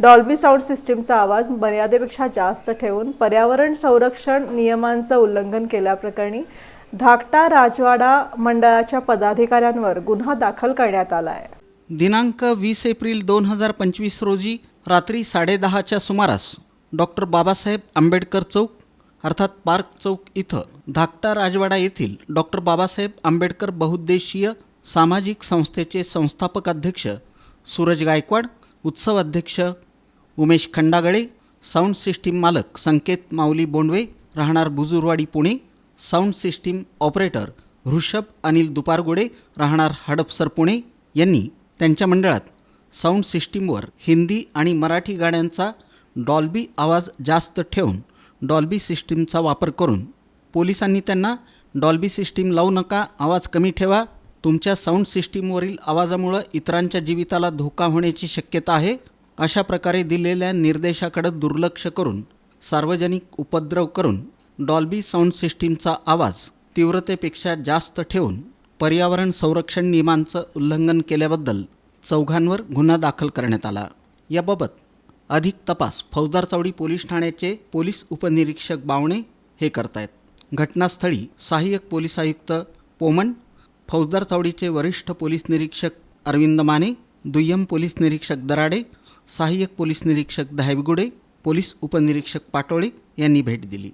Dolby sound सिस्टीमचा आवाज मर्यादेपेक्षा जास्त ठेवून पर्यावरण संरक्षण नियमांचं उल्लंघन केल्याप्रकरणी धाकटा राजवाडा मंडळाच्या पदाधिकाऱ्यांवर गुन्हा दाखल करण्यात आला आहे दिनांक वीस एप्रिल दोन हजार पंचवीस रोजी रात्री साडेदहाच्या सुमारास डॉक्टर बाबासाहेब आंबेडकर चौक अर्थात पार्क चौक इथं धाकटा राजवाडा येथील डॉक्टर बाबासाहेब आंबेडकर बहुउद्देशीय सामाजिक संस्थेचे संस्थापक अध्यक्ष सूरज गायकवाड उत्सव अध्यक्ष उमेश खंडागळे साऊंड सिस्टीम मालक संकेत माऊली बोंडवे राहणार Bujurwadi Pune sound system operator Rishabh Anil Dupargode राहणार हडपसर पुणे यांनी त्यांच्या मंडळात साऊंड सिस्टीमवर हिंदी आणि मराठी गाण्यांचा डॉल्बी आवाज जास्त ठेवून डॉल्बी सिस्टीमचा वापर करून पोलिसांनी त्यांना डॉल्बी सिस्टीम लावू नका आवाज कमी ठेवा तुमच्या साऊंड सिस्टीमवरील आवाजामुळं इतरांच्या जीविताला धोका होण्याची शक्यता आहे अशा प्रकारे दिलेल्या निर्देशाकडे दुर्लक्ष करून सार्वजनिक उपद्रव करून डॉल्बी साऊंड सिस्टीमचा आवाज तीव्रतेपेक्षा जास्त ठेवून पर्यावरण संरक्षण नियमांचं उल्लंघन केल्याबद्दल चौघांवर गुन्हा दाखल करण्यात आला. याबाबत अधिक तपास फौजदार चौडी पोलीस ठाण्याचे पोलीस उपनिरीक्षक बावणे हे करतायत. घटनास्थळी सहाय्यक पोलीस आयुक्त पोमन फौजदार चौडीचे वरिष्ठ पोलीस निरीक्षक अरविंद माने दुय्यम पोलीस निरीक्षक दराडे सहाय्यक पोलीस निरीक्षक दहाबगुडे पोलीस उपनिरीक्षक पाटोळे यांनी भेट दिली.